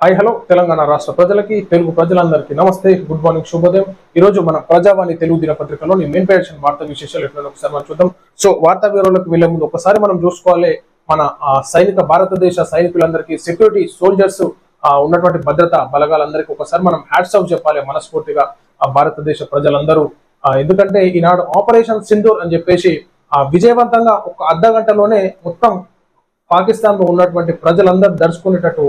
Hi hello Telangana రాష్ట్ర ప్రజలకి తెలుగు ప్రజలందరికీ నమస్తే గుడ్ మార్నింగ్ శుభోదయం. ఈ రోజు మన ప్రజావాణి తెలుగు దినపత్రికలోని మెయిన్ పేజ్ వార్తా విశేషాలు ఎట్లా ఒకసారి మనం చూద్దాం. సో వార్తా వివరాలకు వెళ్ళే ముందు ఒకసారి మనం చూసుకోవాలి మన ఆ, సైనిక భారతదేశ సైనికులందరికీ సెక్యూరిటీ సోల్జర్స్ ఉన్నటువంటి భద్రత బలగాలందరికీ ఒకసారి మనం హ్యాట్స్ ఆఫ్ చెప్పాలి మనస్ఫూర్తిగా ఆ భారతదేశ ప్రజలందరూ. ఎందుకంటే ఈనాడు ఆపరేషన్ సింధూర్ అని చెప్పేసి ఆ, విజయవంతంగా ఒక అర్ధ గంటలోనే మొత్తం పాకిస్తాన్లో ఉన్నటువంటి ప్రజలందరూ దర్చుకునేటట్టు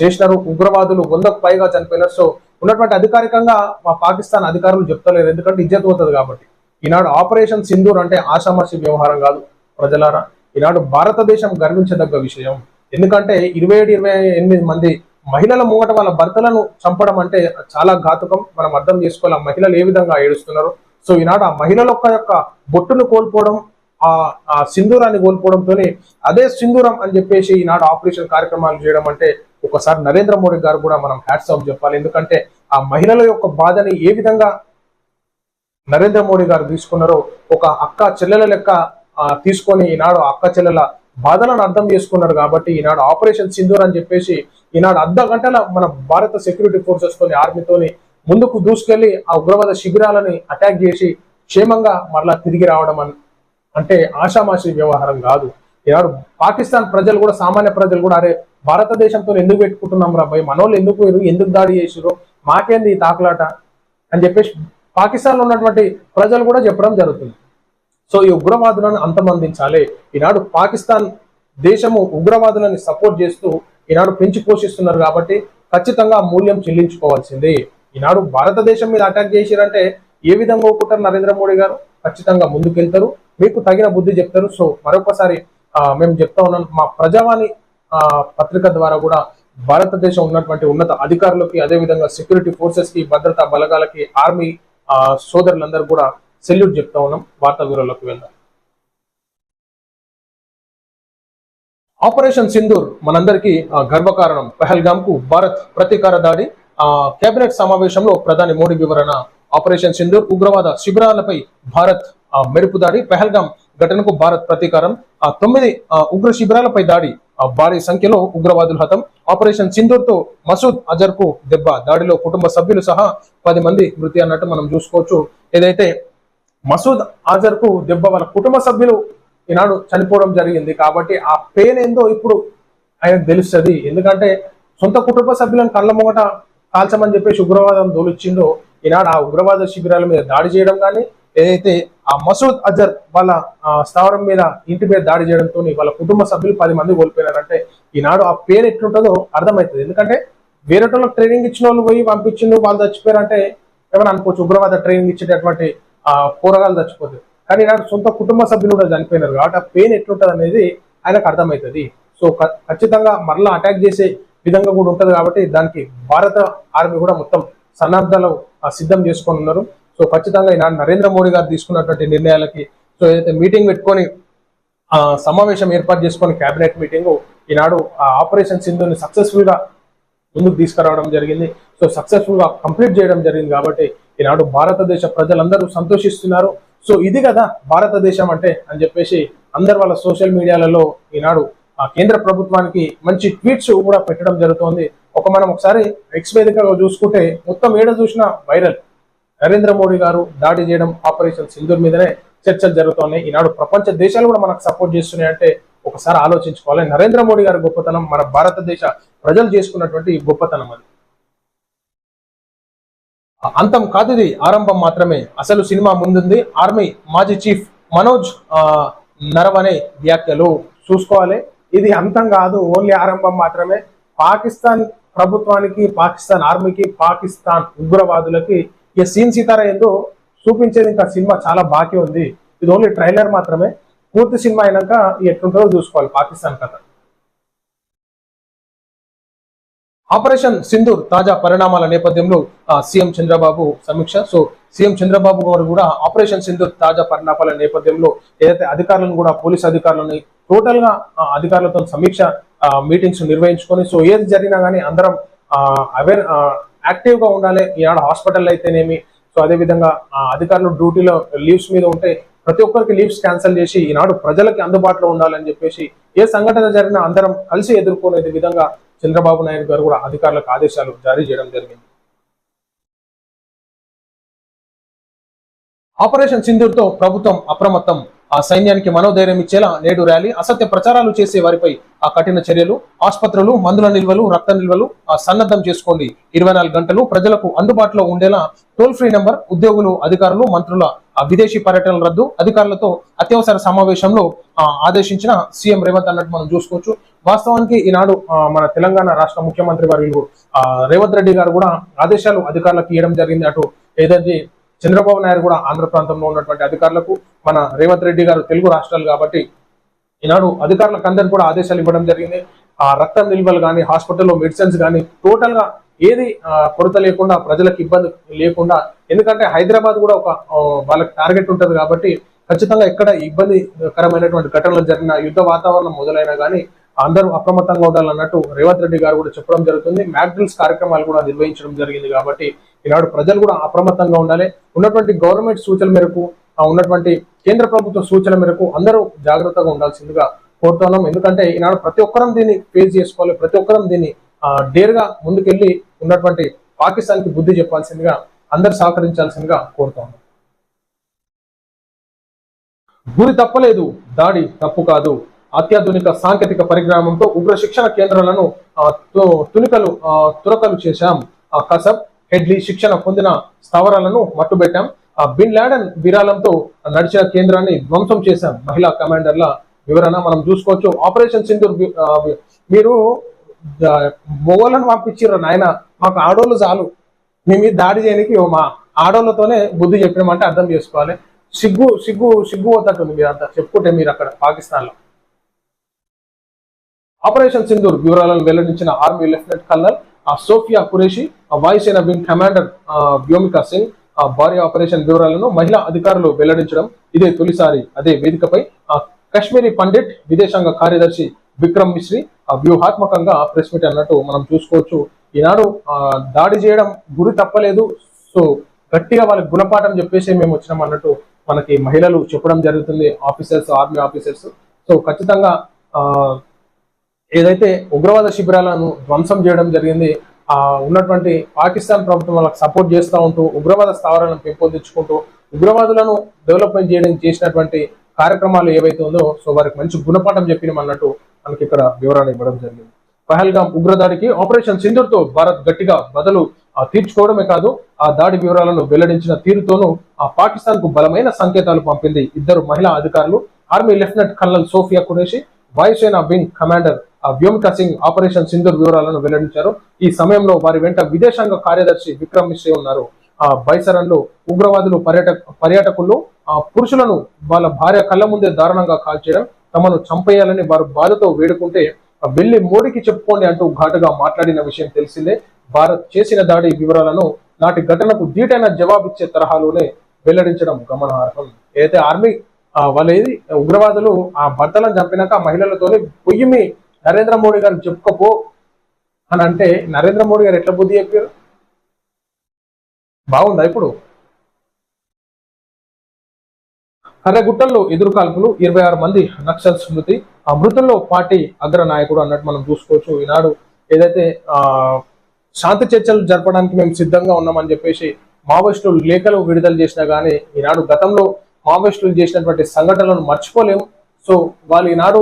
చేసినారు. ఉగ్రవాదులు వందకు పైగా చనిపోయినారు. సో ఉన్నటువంటి అధికారికంగా మా పాకిస్తాన్ అధికారులు చెప్తలేరు. ఎందుకంటే ఇజ్జత్ పోతుంది కాబట్టి. ఈనాడు ఆపరేషన్ సింధూర్ అంటే ఆషామాషి వ్యవహారం కాదు ప్రజలారా. ఈనాడు భారతదేశం గర్వించదగ్గ విషయం. ఎందుకంటే ఇరవై ఏడు ఇరవై ఎనిమిది మంది మహిళల ముంగట వాళ్ళ భర్తలను చంపడం అంటే చాలా ఘాతుకం. మనం అర్థం చేసుకోవాలి మహిళలు ఏ విధంగా ఏడుస్తున్నారు? సో ఈనాడు ఆ మహిళల యొక్క యొక్క బొట్టును కోల్పోవడం ఆ సింధూరాన్ని కోల్పోవడంతోనే అదే సింధూరం అని చెప్పేసి ఈనాడు ఆపరేషన్ కార్యక్రమాలు చేయడం అంటే ఒకసారి నరేంద్ర మోడీ గారు కూడా మనం హ్యాట్స్ ఆఫ్ చెప్పాలి. ఎందుకంటే ఆ మహిళల యొక్క బాధని ఏ విధంగా నరేంద్ర మోడీ గారు తీసుకున్నారో ఒక అక్క చెల్లెల లెక్క తీసుకొని ఈనాడు ఆ అక్క చెల్లెల బాధలను అర్థం చేసుకున్నారు కాబట్టి ఈనాడు ఆపరేషన్ సింధూర్ అని చెప్పేసి ఈనాడు అర్ధ గంటల మన భారత సెక్యూరిటీ ఫోర్సెస్ తోని ఆర్మీతోని ముందుకు దూసుకెళ్ళి ఆ ఉగ్రవాద శిబిరాలని అటాక్ చేసి క్షేమంగా మరలా తిరిగి రావడం అంటే ఆషామాషి వ్యవహారం కాదు. ఈనాడు పాకిస్తాన్ ప్రజలు కూడా సామాన్య ప్రజలు కూడా అరే భారతదేశంతో ఎందుకు పెట్టుకుంటున్నాం రా భయ్? మనోళ్ళు ఎందుకు పోయారు ఎందుకు దాడి చేసిరు మాకేంది ఈ తాకులాట? అని చెప్పేసి పాకిస్తాన్లో ఉన్నటువంటి ప్రజలు కూడా చెప్పడం జరుగుతుంది. సో ఈ ఉగ్రవాదులను అంతమందించాలి. ఈనాడు పాకిస్తాన్ దేశము ఉగ్రవాదులని సపోర్ట్ చేస్తూ ఈనాడు పెంచి పోషిస్తున్నారు కాబట్టి ఖచ్చితంగా మూల్యం చెల్లించుకోవాల్సిందే. ఈనాడు భారతదేశం మీద అటాక్ చేసిరంటే ఏ విధంగా ఒప్పుకుంటారు నరేంద్ర మోడీ గారు? ఖచ్చితంగా ముందుకెళ్తారు. మీకు తగిన బుద్ధి చెప్తారు. సో మరొకసారి మేము చెప్తా ఉన్నాం మా ప్రజావాణి పత్రిక ద్వారా కూడా భారతదేశం ఉన్నటువంటి ఉన్నత అధికారులకి అదే విధంగా సెక్యూరిటీ ఫోర్సెస్కి భద్రతా బలగాలకి ఆర్మీ ఆ, సోదరులందరూ కూడా సెల్యూట్ చెప్తా ఉన్నాం. వార్తా వివరాల్లోకి వెళ్దాం. ఆపరేషన్ సింధూర్ మనందరికీ గర్వకారణం. పెహల్గామ్కు భారత్ ప్రతీకార దాడి ఆ కేబినెట్ సమావేశంలో ప్రధాని మోడీ వివరణ ఆపరేషన్ సింధూర్ ఉగ్రవాద శిబిరాలపై భారత్ ఆ, మెరుపు దాడి పెహల్గాం ఘటనకు భారత్ ప్రతీకారం. ఆ తొమ్మిది ఉగ్ర శిబిరాలపై దాడి. ఆ, భారీ సంఖ్యలో ఉగ్రవాదులు హతం. ఆపరేషన్ సింధూర్తో మసూద్ అజర్కు దెబ్బ. దాడిలో కుటుంబ సభ్యులు సహా పది మంది మృతి అన్నట్టు మనం చూసుకోవచ్చు. ఏదైతే మసూద్ అజర్కు దెబ్బ వాళ్ళ కుటుంబ సభ్యులు ఈనాడు చనిపోవడం జరిగింది. కాబట్టి ఆ పెయిన్ ఏందో ఇప్పుడు ఆయనకు తెలుస్తుంది. ఎందుకంటే సొంత కుటుంబ సభ్యులను కళ్ళ ముంగట కాల్చమని చెప్పేసి ఉగ్రవాదం దోలిచ్చిందో ఈనాడు ఆ ఉగ్రవాద శిబిరాల మీద దాడి చేయడం కానీ ఏదైతే ఆ మసూద్ అజర్ వాళ్ళ స్థావరం మీద ఇంటి మీద దాడి చేయడంతో వాళ్ళ కుటుంబ సభ్యులు పది మంది కోల్పోయినారంటే ఈనాడు ఆ పేరు ఎట్లుంటుందో అర్థమవుతుంది. ఎందుకంటే వేరే ట్రైనింగ్ ఇచ్చిన వాళ్ళు పోయి పంపించిండు వాళ్ళు చచ్చిపోయారంటే ఏమైనా అనుకోవచ్చు ఉగ్రవాద ట్రైనింగ్ ఇచ్చేటటువంటి ఆ పోరగాలు చచ్చిపోతారు కానీ ఈనాడు సొంత కుటుంబ సభ్యులు కూడా చనిపోయినారు. కాబట్టి ఆ పెయిన్ ఎట్లుంటుంది అనేది ఆయనకు అర్థమవుతుంది. సో ఖచ్చితంగా మరలా అటాక్ చేసే విధంగా కూడా ఉంటుంది కాబట్టి దానికి భారత ఆర్మీ కూడా మొత్తం సన్నద్ధాలు ఆ, సిద్ధం చేసుకొని ఉన్నారు. సో ఖచ్చితంగా ఈనాడు నరేంద్ర మోడీ గారు తీసుకున్నటువంటి నిర్ణయాలకి సో ఏదైతే మీటింగ్ పెట్టుకొని సమావేశం ఏర్పాటు చేసుకొని కేబినెట్ మీటింగ్ ఈనాడు ఆ ఆపరేషన్ సింధుని సక్సెస్ఫుల్గా ముందుకు తీసుకురావడం జరిగింది. సో సక్సెస్ఫుల్గా కంప్లీట్ చేయడం జరిగింది కాబట్టి ఈనాడు భారతదేశ ప్రజలందరూ సంతోషిస్తున్నారు. సో ఇది కదా భారతదేశం అంటే అని చెప్పేసి అందరు వాళ్ళ సోషల్ మీడియాలలో ఈనాడు ఆ కేంద్ర ప్రభుత్వానికి మంచి ట్వీట్స్ కూడా పెట్టడం జరుగుతోంది. ఒక మనం ఒకసారి ఎక్స్ వేదికగా చూసుకుంటే మొత్తం ఏడ చూసినా వైరల్. నరేంద్ర మోడీ గారు దాడి చేయడం ఆపరేషన్ సింధూర్ మీదనే చర్చలు జరుగుతున్నాయి. ఈనాడు ప్రపంచ దేశాలు కూడా మనకు సపోర్ట్ చేస్తున్నాయి అంటే ఒకసారి ఆలోచించుకోవాలి. నరేంద్ర మోడీ గారి గొప్పతనం మన భారతదేశ ప్రజలు చేసుకున్నటువంటి గొప్పతనం అది. అంతం కాదు ఇది ఆరంభం మాత్రమే. అసలు సినిమా ముందుంది. ఆర్మీ మాజీ చీఫ్ మనోజ్ నరవనే వ్యాఖ్యలు చూసుకోవాలి. ఇది అంతం కాదు ఓన్లీ ఆరంభం మాత్రమే. పాకిస్తాన్ ప్రభుత్వానికి పాకిస్తాన్ ఆర్మీకి పాకిస్తాన్ ఉగ్రవాదులకి ఈ సీన్ సీతారా ఏందో చూపించేది ఇంకా సినిమా చాలా బాకీ ఉంది. ఇది ఓన్లీ ట్రైలర్ మాత్రమే. పూర్తి సినిమా అయినాక ఎట్లుంటుందో చూసుకోవాలి పాకిస్తాన్ కథ. ఆపరేషన్ సింధూర్ తాజా పరిణామాల నేపథ్యంలో సీఎం చంద్రబాబు సమీక్ష. సో సీఎం చంద్రబాబు గారు కూడా ఆపరేషన్ సింధూర్ తాజా పరిణామాల నేపథ్యంలో ఏదైతే అధికారులను కూడా పోలీస్ అధికారులని టోటల్గా అధికారులతో సమీక్ష మీటింగ్స్ నిర్వహించుకొని సో ఏది జరిగినా కానీ అందరం అవేర్ యాక్టివ్గా ఉండాలి. ఈనాడు హాస్పిటల్ అయితేనేమి సో అదే విధంగా అధికారులు డ్యూటీలో లీవ్స్ మీద ఉంటే ప్రతి ఒక్కరికి లీవ్స్ క్యాన్సిల్ చేసి ఈనాడు ప్రజలకి అందుబాటులో ఉండాలని చెప్పేసి ఏ సంఘటన జరిగినా అందరం కలిసి ఎదుర్కొనే విధంగా చంద్రబాబు నాయుడు గారు కూడా అధికారులకు ఆదేశాలు జారీ చేయడం జరిగింది. ఆపరేషన్ సింధూర్తో ప్రభుత్వం అప్రమత్తం. ఆ సైన్యానికి మనోధైర్యం ఇచ్చేలా నేడు ర్యాలీ అసత్య ప్రచారాలు చేసే వారిపై ఆ కఠిన చర్యలు ఆసుపత్రులు మందుల నిల్వలు రక్త నిల్వలు ఆ సన్నద్ధం చేసుకోండి. ఇరవై నాలుగు గంటలు ప్రజలకు అందుబాటులో ఉండేలా టోల్ ఫ్రీ నెంబర్ ఉద్యోగులు అధికారులు మంత్రుల ఆ విదేశీ పర్యటనల రద్దు అధికారులతో అత్యవసర సమావేశంలో ఆదేశించిన సీఎం రేవంత్ అన్నట్టు మనం చూసుకోవచ్చు. వాస్తవానికి ఈనాడు మన తెలంగాణ రాష్ట్ర ముఖ్యమంత్రి వర్యులు రేవంత్ రెడ్డి గారు కూడా ఆదేశాలు అధికారులకు ఇవ్వడం జరిగింది. అటు ఏదైతే చంద్రబాబు నాయుడు కూడా ఆంధ్ర ప్రాంతంలో ఉన్నటువంటి అధికారులకు మన రేవంత్ రెడ్డి గారు తెలుగు రాష్ట్రాలు కాబట్టి ఈనాడు అధికారులకు అందరికి కూడా ఆదేశాలు ఇవ్వడం జరిగింది. ఆ రక్త నిల్వలు కానీ హాస్పిటల్లో మెడిసిన్స్ కానీ టోటల్గా ఏది కొరత లేకుండా ప్రజలకు ఇబ్బంది లేకుండా ఎందుకంటే హైదరాబాద్ కూడా ఒక వాళ్ళకి టార్గెట్ ఉంటుంది కాబట్టి ఖచ్చితంగా ఎక్కడ ఇబ్బందికరమైనటువంటి ఘటనలు జరిగిన యుద్ధ వాతావరణం మొదలైనా కానీ అందరూ అప్రమత్తంగా ఉండాలన్నట్టు రేవంత్ రెడ్డి గారు కూడా చెప్పడం జరుగుతుంది. మ్యాక్డ్రిల్స్ కార్యక్రమాలు కూడా నిర్వహించడం జరిగింది కాబట్టి ఈనాడు ప్రజలు కూడా అప్రమత్తంగా ఉండాలి. ఉన్నటువంటి గవర్నమెంట్ సూచనల మేరకు ఉన్నటువంటి కేంద్ర ప్రభుత్వ సూచన మేరకు అందరూ జాగ్రత్తగా ఉండాల్సిందిగా కోరుతున్నాం. ఎందుకంటే ఈనాడు ప్రతి ఒక్కరం దీన్ని ఫేస్ చేసుకోవాలి. ప్రతి ఒక్కరం దీన్ని డేర్గా ముందుకెళ్ళి ఉన్నటువంటి పాకిస్తాన్కి బుద్ధి చెప్పాల్సిందిగా అందరు సహకరించాల్సిందిగా కోరుతున్నాం. గురి తప్పలేదు. దాడి తప్పు కాదు. అత్యాధునిక సాంకేతిక పరిజ్ఞానంతో ఉగ్ర శిక్షణ కేంద్రాలను తు- తునికలు తురకలు చేశాం. ఆ, కసబ్ హెడ్లీ శిక్షణ పొందిన స్థావరాలను మట్టుబెట్టాం. బిన్ లాడన్ విరాళంతో నడిచిన కేంద్రాన్ని ధ్వంసం చేశాం. మహిళా కమాండర్ల వివరణ మనం చూసుకోవచ్చు. ఆపరేషన్ సింధూర్ మీరు మొగోళ్ళను పంపించారు నాయన? మాకు ఆడోళ్ళు చాలు. మీ మీద దాడి చేయడానికి మా ఆడోళ్ళతోనే బుద్ధి చెప్పినామంటే అర్థం చేసుకోవాలి. సిగ్గు సిగ్గు సిగ్గు పోతట్టుంది మీరు అంతా. చెప్పుకుంటే మీరు అక్కడ పాకిస్తాన్లో ఆపరేషన్ సింధూర్ వివరాలను వెల్లడించిన ఆర్మీ లెఫ్టినెంట్ కల్నల్ ఆ సోఫియా కురేషి ఆ వాయుసేన వింగ్ కమాండర్ ఆ, వ్యోమికా సింగ్ ఆ భారీ ఆపరేషన్ వివరాలను మహిళా అధికారులు వెల్లడించడం ఇదే తొలిసారి. అదే వేదికపై ఆ కశ్మీరీ పండిట్ విదేశాంగ కార్యదర్శి విక్రమ్ మిశ్రీ ఆ వ్యూహాత్మకంగా ప్రెస్ మీట్ అన్నట్టు మనం చూసుకోవచ్చు. ఈనాడు ఆ, దాడి చేయడం గురి తప్పలేదు. సో గట్టిగా వాళ్ళకి గుణపాఠం చెప్పేసి మేము వచ్చినాం అన్నట్టు మనకి మహిళలు చెప్పడం జరుగుతుంది ఆఫీసర్స్ ఆర్మీ ఆఫీసర్స్. సో ఖచ్చితంగా ఏదైతే ఉగ్రవాద శిబిరాలను ధ్వంసం చేయడం జరిగింది ఉన్నటువంటి పాకిస్తాన్ ప్రభుత్వం వాళ్ళకి సపోర్ట్ చేస్తూ ఉంటూ ఉగ్రవాద స్థావరాలను పెంపొందించుకుంటూ ఉగ్రవాదులను డెవలప్మెంట్ చేయడం చేసినటువంటి కార్యక్రమాలు ఏవైతే ఉందో సో వారికి మంచి గుణపాఠం చెప్పినాం అన్నట్టు మనకి ఇక్కడ వివరాలు ఇవ్వడం జరిగింది. పహల్గాం ఉగ్రదాడికి ఆపరేషన్ సింధూర్తో భారత్ గట్టిగా బదులు తీర్చుకోవడమే కాదు ఆ దాడి వివరాలను వెల్లడించిన తీరుతోనూ ఆ పాకిస్తాన్కు బలమైన సంకేతాలు పంపింది ఇద్దరు మహిళా అధికారులు. Army lieutenant colonel Sofia Qureshi వాయుసేన wing commander Vyomika Singh operation Sindoor వివరాలను వెల్లడించారు. ఈ సమయంలో వారి వెంట విదేశాంగ కార్యదర్శి విక్రమ్ మిశ్రీ ఉన్నారు. ఆ బైసరన్లు ఉగ్రవాదులు పర్యాటక పర్యాటకులు ఆ పురుషులను వాళ్ళ భార్య కళ్ళ ముందే దారుణంగా కాల్చేయడం తమను చంపేయాలని వారు బాధతో వేడుకుంటే వెళ్ళి మోడీకి చెప్పుకోండి అంటూ ఘాటుగా మాట్లాడిన విషయం తెలిసిందే. భారత్ చేసిన దాడి వివరాలను నాటి ఘటనకు ధీటైన జవాబిచ్చే తరహాలోనే వెల్లడించడం గమనార్హం. ఏదైతే ఆర్మీ వాళ్ళ వాళ్ళు ఉగ్రవాదులు ఆ భర్తలను చంపినాక మహిళలతోనే పొయ్యిమి పొయ్యి నరేంద్ర మోడీ గారు చెప్పుకోపో అని అంటే నరేంద్ర మోడీ గారు ఎట్లా బుద్ధి చెప్పారు? బాగుందా ఇప్పుడు? కర్రగుట్టల్లో ఎదురు కాల్పులు ఇరవై ఆరు మంది నక్సల్స్ మృతి ఆ మృతుల్లో పార్టీ అగ్ర నాయకుడు అన్నట్టు మనం చూసుకోవచ్చు. ఈనాడు ఏదైతే ఆ శాంతి చర్చలు జరపడానికి మేము సిద్ధంగా ఉన్నామని చెప్పేసి మావోయిస్టులు లేఖలు విడుదల చేసినా కానీ ఈనాడు గతంలో మావోయిస్టులు చేసినటువంటి సంఘటనలను మర్చిపోలేము. సో వాళ్ళు ఈనాడు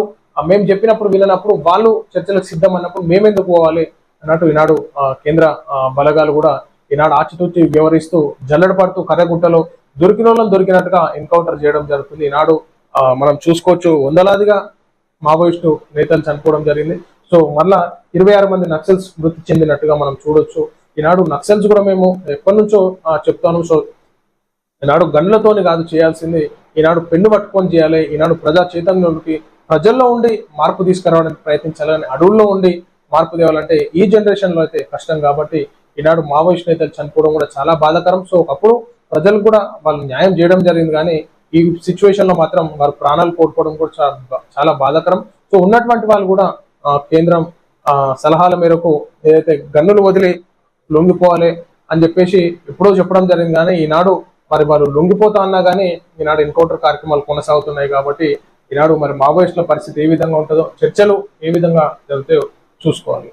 మేము చెప్పినప్పుడు వీళ్ళనప్పుడు వాళ్ళు చర్చలకు సిద్ధం అన్నప్పుడు మేమెందుకు పోవాలి అన్నట్టు ఈనాడు ఆ, కేంద్ర ఆ, బలగాలు కూడా ఈనాడు ఆచితూచి వ్యవహరిస్తూ జల్లడ పడుతూ కర్రగుట్టలో దొరికిన వాళ్ళని దొరికినట్టుగా ఎన్కౌంటర్ చేయడం జరుగుతుంది. ఈనాడు ఆ, మనం చూసుకోవచ్చు వందలాదిగా మావోయిస్టు నేతలు చనిపోవడం జరిగింది. సో మళ్ళా ఇరవై ఆరు మంది నక్సల్స్ మృతి చెందినట్టుగా మనం చూడొచ్చు. ఈనాడు నక్సల్స్ కూడా మేము ఎప్పటి నుంచో చెప్తాను. సో ఈనాడు గన్లతోని కాదు చేయాల్సింది. ఈనాడు పెన్ను పట్టుకొని చేయాలి. ఈనాడు ప్రజా చైతన్యంలోకి ప్రజల్లో ఉండి మార్పు తీసుకురావడానికి ప్రయత్నించాలని అడవుల్లో ఉండి మార్పు తేవాలంటే ఈ జనరేషన్లో అయితే కష్టం కాబట్టి ఈనాడు మావోయిస్ట్ నేతలు చనిపోవడం కూడా చాలా బాధాకరం. సో ఒకప్పుడు ప్రజలు కూడా వాళ్ళు న్యాయం చేయడం జరిగింది కానీ ఈ సిచ్యువేషన్లో మాత్రం వారు ప్రాణాలు కోల్పోవడం కూడా చాలా బా- చాలా బాధాకరం. సో ఉన్నటువంటి వాళ్ళు కూడా కేంద్రం సలహాల మేరకు ఏదైతే గన్నులు వదిలి లొంగిపోవాలి అని చెప్పేసి ఎప్పుడో చెప్పడం జరిగింది కానీ ఈనాడు మరి వారు లొంగిపోతా అన్నా కానీ ఈనాడు ఎన్కౌంటర్ కార్యక్రమాలు కొనసాగుతున్నాయి కాబట్టి ఈనాడు మరి మావోయిస్టుల పరిస్థితి ఏ విధంగా ఉంటుందో చర్చలు ఏ విధంగా జరుగుతాయో చూసుకోవాలి.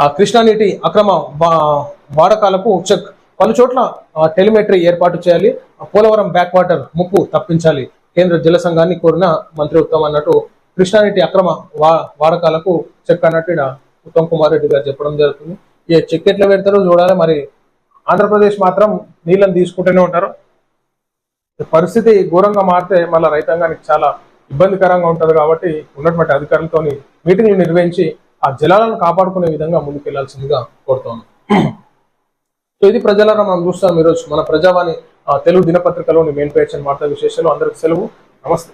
ఆ కృష్ణానీటి అక్రమ వాడకాలకు చెక్. పలు చోట్ల టెలిమెట్రీ ఏర్పాటు చేయాలి. ఆ, పోలవరం బ్యాక్ వాటర్ ముప్పు తప్పించాలి. కేంద్ర జల సంఘాన్ని కోరిన మంత్రి ఉత్తమ్ అన్నట్టు కృష్ణానీటి అక్రమ వా వాడకాలకు చెక్ అన్నట్టు ఇక్కడ ఉత్తమ్ కుమార్ రెడ్డి గారు చెప్పడం జరుగుతుంది. ఈ చెక్ ఎట్లా పెడతారో చూడాలి. మరి ఆంధ్రప్రదేశ్ మాత్రం నీళ్ళని తీసుకుంటూనే ఉంటారు. పరిస్థితి ఘోరంగా మారితే మళ్ళీ రైతాంగానికి చాలా ఇబ్బందికరంగా ఉంటుంది కాబట్టి ఉన్నటువంటి అధికారులతో మీటింగ్లు నిర్వహించి ఆ జలాలను కాపాడుకునే విధంగా ముందుకెళ్ళాల్సిందిగా కోరుతోంది. సో ఇది ప్రజలారా మనం చూస్తాం ఈరోజు మన ప్రజావాణి ఆ, తెలుగు దినపత్రికలోని మెయిన్ పేజ్ వార్తా విశేషాలు. అందరికి సెలవు. నమస్తే.